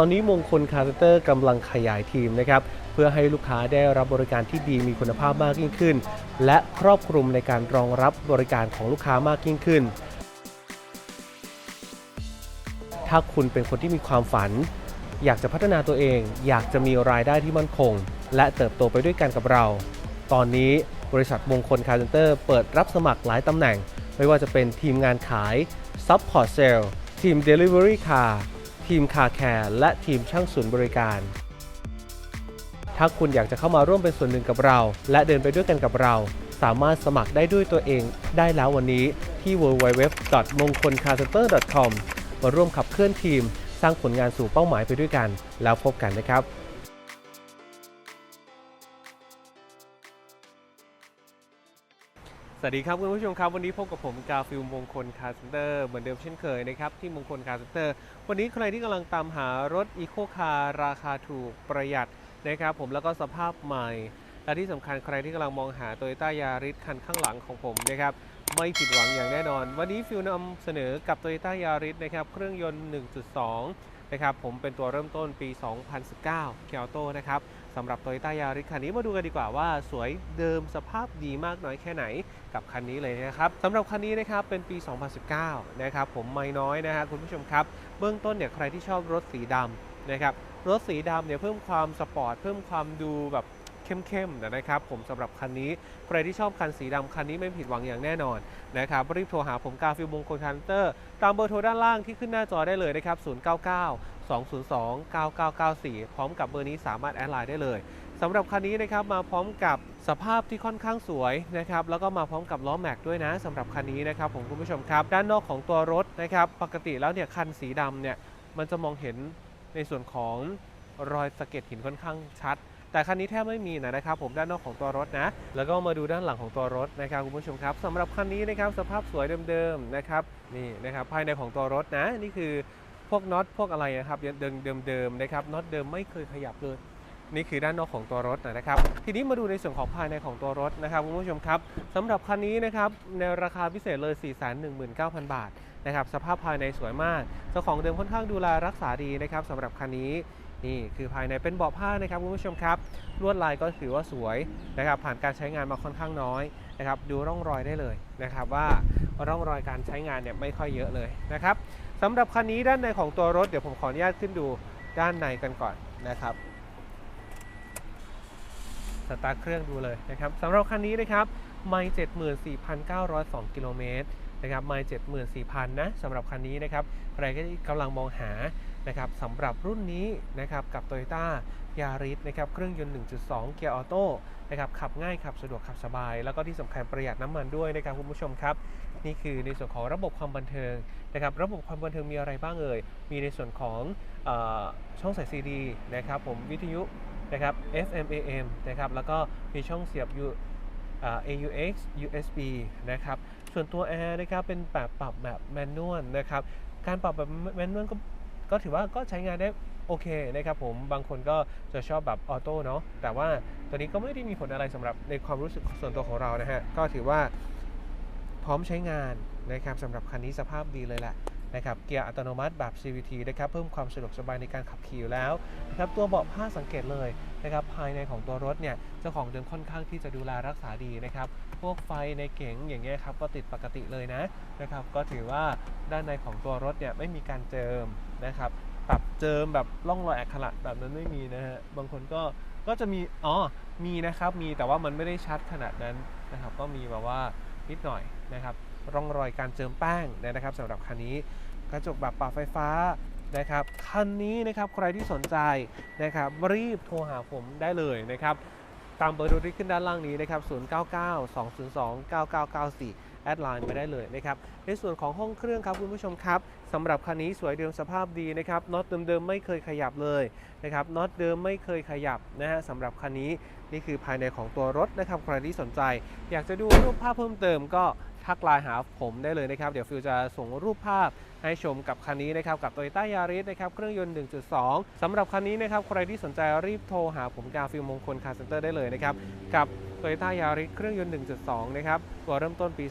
ตอนนี้มงคลคาร์เตอร์กำลังขยายทีมนะครับเพื่อให้ลูกค้าได้รับบริการที่ดีมีคุณภาพมากยิ่งขึ้น และครอบคลุมในการรองรับบริการของลูกค้ามากยิ่งขึ้น ถ้าคุณเป็นคนที่มีความฝัน อยากจะพัฒนาตัวเอง อยากจะมีรายได้ที่มั่นคง และเติบโตไปด้วยกันกับเรา ตอนนี้บริษัทมงคลคาร์เซนเตอร์เปิดรับสมัครหลายตำแหน่ง ไม่ว่าจะเป็นทีมงานขาย Support Sale ทีม Delivery Car ทีมคาแคร์และทีมช่างศูนย์บริการ ถ้าคุณอยากจะเข้ามาร่วมเป็นส่วนหนึ่งกับเรา และเดินไปด้วยกันกับเรา สามารถสมัครได้ด้วยตัวเอง ได้แล้ววันนี้ที่ www.mongkolcarcenter.com มาร่วมขับเคลื่อนทีม สร้างผลงานสู่เป้าหมายไปด้วยกัน แล้วพบกันนะครับ สวัสดีครับคุณผู้ชมครับวันนี้พบกับผมกาฟิลมงคลคาร์เซนเตอร์เหมือนเดิมเช่นเคยนะครับที่มงคลคาร์เซนเตอร์วันนี้ใครที่กำลังตามหารถอีโคคาร์ราคาถูกประหยัดนะครับผมแล้วก็สภาพใหม่ และที่สำคัญใครที่กำลังมองหา t o y ยต้ายาริสคันข้างหลังของผมนะครับไม่ผิดหวังอย่างแน่นอน วันนี้ฟิลนำเสนอกับ t o y ยต้ายาริสนะครับเครื่องยนต์ 1.2 นะครับผมเป็นตัวเริ่มต้นปี 2019เคียร์ออโต้นะครับสำหรับ t o y ยต้ายาริสคันนี้มาดูกันดีกว่าว่าสวยเดิมสภาพดีมากน้อยแค่ไหนกับคันนี้เลยนะครับสำหรับคันนี้นะครับเป็นปี 2019นะครับผมไม่น้อยนะฮะคุณผู้ชมครับ เบื้องต้นเนี่ยใครที่ชอบรถสีดำนะครับรถสีดำเนี่ยเพิ่มความสปอร์ตเพิ่มความดูแบบ เข้มๆนะครับผมสำหรับคันนี้ใครที่ชอบคันสีดำคันนี้ไม่ผิดหวังอย่างแน่นอนนะครับรีบโทรหาผมกาฟิลมงคลคันเตอร์ ตามเบอร์โทรด้านล่างที่ขึ้นหน้าจอได้เลยนะครับ 099 202 9994 พร้อมกับเบอร์นี้สามารถแอดไลน์ได้เลยสำหรับคันนี้นะครับมาพร้อมกับสภาพที่ค่อนข้างสวยนะครับแล้วก็มาพร้อมกับล้อแม็กด้วยนะสำหรับคันนี้นะครับผมคุณผู้ชมครับ ด้านนอกของตัวรถนะครับปกติแล้วเนี่ยคันสีดำเนี่ยมันจะมองเห็นในส่วนของรอยสะเก็ดหินค่อนข้างชัด แต่คันนี้แทบไม่มีนะครับผมด้านนอกของตัวรถนะ แล้วก็มาดูด้านหลังของตัวรถนะครับคุณผู้ชมครับสำหรับคันนี้นะครับสภาพสวยเดิมๆนะครับนี่นะครับภายในของตัวรถนะนี่คือพวกน็อตพวกอะไรนะครับเดิมเดิมๆนะครับน็อตเดิมไม่เคยขยับเลยนี่คือด้านนอกของตัวรถนะครับ ทีนี้มาดูในส่วนของภายในของตัวรถนะครับคุณผู้ชมครับสำหรับคันนี้นะครับในราคาพิเศษเลย 419,000 บาทนะครับสภาพภายในสวยมากเจ้าของเดิมค่อนข้างดูแลรักษาดีนะครับสำหรับคันนี้ นี่คือภายในเป็นเบาะผ้านะครับคุณผู้ชมครับ ลวดลายก็ถือว่าสวยนะครับ ผ่านการใช้งานมาค่อนข้างน้อยนะครับ ดูร่องรอยได้เลยนะครับ ว่าร่องรอยการใช้งานเนี่ยไม่ค่อยเยอะเลยนะครับสำหรับคันนี้ด้านในของตัวรถเดี๋ยวผมขออนุญาตขึ้นดูด้านในกันก่อนนะครับสตาร์ทเครื่องดูเลยนะครับสำหรับคันนี้นะครับไม่74,902 กิโลเมตรนะครับไม่74,000นะสำหรับคันนี้นะครับใครที่กำลังมองหา นะครับสำหรับรุ่นนี้นะครับกับ Toyota Yaris นะครับเครื่องยนต์ 1.2 เกียร์ออโต้นะครับขับง่ายขับสะดวกขับสบาย แล้วก็ที่สำคัญประหยัดน้ำมันด้วยนะครับคุณผู้ชมครับ นี่คือในส่วนของระบบความบันเทิงนะครับระบบความบันเทิงมีอะไรบ้างเอ่ยมีในส่วนของอช่องใส่ซีดีนะครับผมวิทยุนะครับ FM AM นะครับแล้วก็มีช่องเสียบ U AUX USB นะครับส่วนตัวแอร์นะครับเป็นแบบปรับแบบแมนนวลนะครับการปรับแบบแมนนวลก็ ก็ถือว่าก็ใช้งานได้โอเคนะครับผมบางคนก็จะชอบแบบออโต้เนาะแต่ว่าตัวนี้ก็ไม่ได้มีผลอะไรสำหรับในความรู้สึกส่วนตัวของเรานะฮะก็ถือว่าพร้อมใช้งานนะครับสำหรับคันนี้สภาพดีเลยแหละ นะครับเกียร์อัตโนมัติแบบ CVT นะครับเพิ่มความสะดวกสบายในการขับขี่อยู่แล้วนะครับตัวเบาะผ้าสังเกตเลยนะครับภายในของตัวรถเนี่ยเจ้าของเดิมค่อนข้างที่จะดูแลรักษาดีนะครับพวกไฟในเก๋งอย่างเงี้ยครับก็ติดปกติเลยนะนะครับก็ถือว่าด้านในของตัวรถเนี่ยไม่มีการเจิมนะครับปรับเจิมแบบร่องรอยอักขระแบบนั้นไม่มีนะฮะบางคนก็ก็จะมีอ๋อมีนะครับมีแต่ว่ามันไม่ได้ชัดขนาดนั้นนะครับก็มีแบบว่านิดหน่อยนะครับ ร่องรอยการเจิมแป้งนะครับสำหรับคันนี้กระจกแบบปรับไฟฟ้านะครับคันนี้นะครับใครที่สนใจนะครับรีบโทรหาผมได้เลยนะครับตามเบอร์โทรที่ขึ้นด้านล่างนี้นะครับ 099 202 9994 แอดไลน์ไปได้เลยนะครับ ในส่วนของห้องเครื่องครับคุณผู้ชมครับสำหรับคันนี้สวยเดิมสภาพดีนะครับ น็อตเดิมๆไม่เคยขยับเลยนะครับ น็อตเดิมไม่เคยขยับนะฮะสำหรับคันนี้นี่คือภายในของตัวรถนะครับ ใครที่สนใจ อยากจะดูรูปภาพเพิ่มเติมก็ ทักไลน์หาผมได้เลยนะครับ เดี๋ยวฟิวจะส่งรูปภาพให้ชมกับคันนี้นะครับ กับ Toyota Yaris นะครับ เครื่องยนต์ 1.2สำหรับคันนี้นะครับ ใครที่สนใจรีบโทรหาผมกาฟิลมงคลคาร์เซ็นเตอร์ได้เลยนะครับ กับ Toyota Yaris เครื่องยนต์ 1.2 นะครับ ตัวเริ่มต้นปี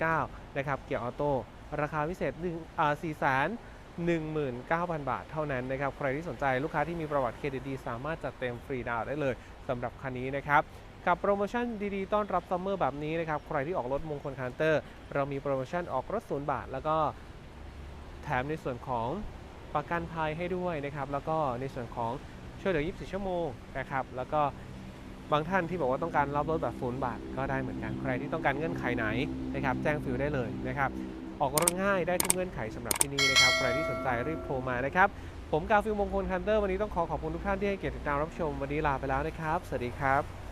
2019 นะครับ เกียร์ออโต้ราคาพิเศษ1อ่า4 9 19,000 บาทเท่านั้นนะครับ ใครที่สนใจลูกค้าที่มีประวัติเครดิตดี สามารถจัดเต็มฟรีดาวน์ได้เลยสำหรับคันนี้นะครับ กับโปรโมชั่นดีๆ ต้อนรับซัมเมอร์แบบนี้นะครับ ใครที่ออกรถมงคลคันเตอร์ เรามีโปรโมชั่นออกรถศูนย์บาท แล้วก็แถมในส่วนของประกันภัยให้ด้วยนะครับ แล้วก็ในส่วนของช่วยเหลือ 24 ชั่วโมงนะครับ แล้วก็บางท่านที่บอกว่าต้องการรับรถแบบศูนย์บาทก็ได้เหมือนกัน ใครที่ต้องการเงื่อนไขไหนนะครับแจ้งฟิวได้เลยนะครับ ออกรถง่ายได้ทุกเงื่อนไขสำหรับที่นี่นะครับ ใครที่สนใจรีบโทรมานะครับ ผมกาฟิวมงคลคันเตอร์วันนี้ต้องขอขอบคุณทุกท่านที่ให้เกียรติติดตามรับชมวันนี้ลาไปแล้วนะครับ สวัสดีครับ